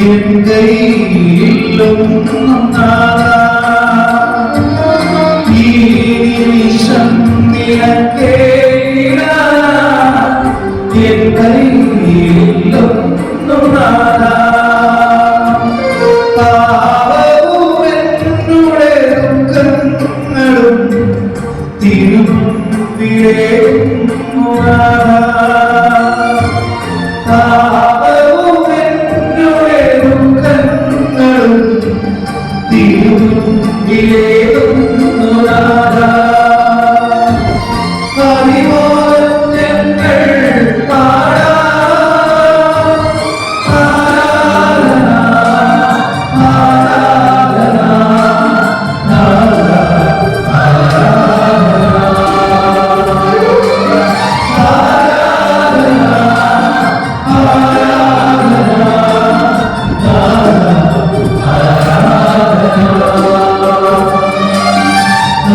N കയ്യിലൊന്നും നാദാ. ഈ നിമിഷം നിനക്കേകിടാ. എൻ കയ്യിലൊന്നും നാദാ. പാവവും തിരുമ്പിടേക്കുന്നു നാദാ.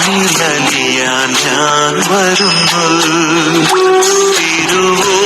നിന്നിലലിയാൻ ഞാൻ വരുന്നു തിരുവോസ്തിയാ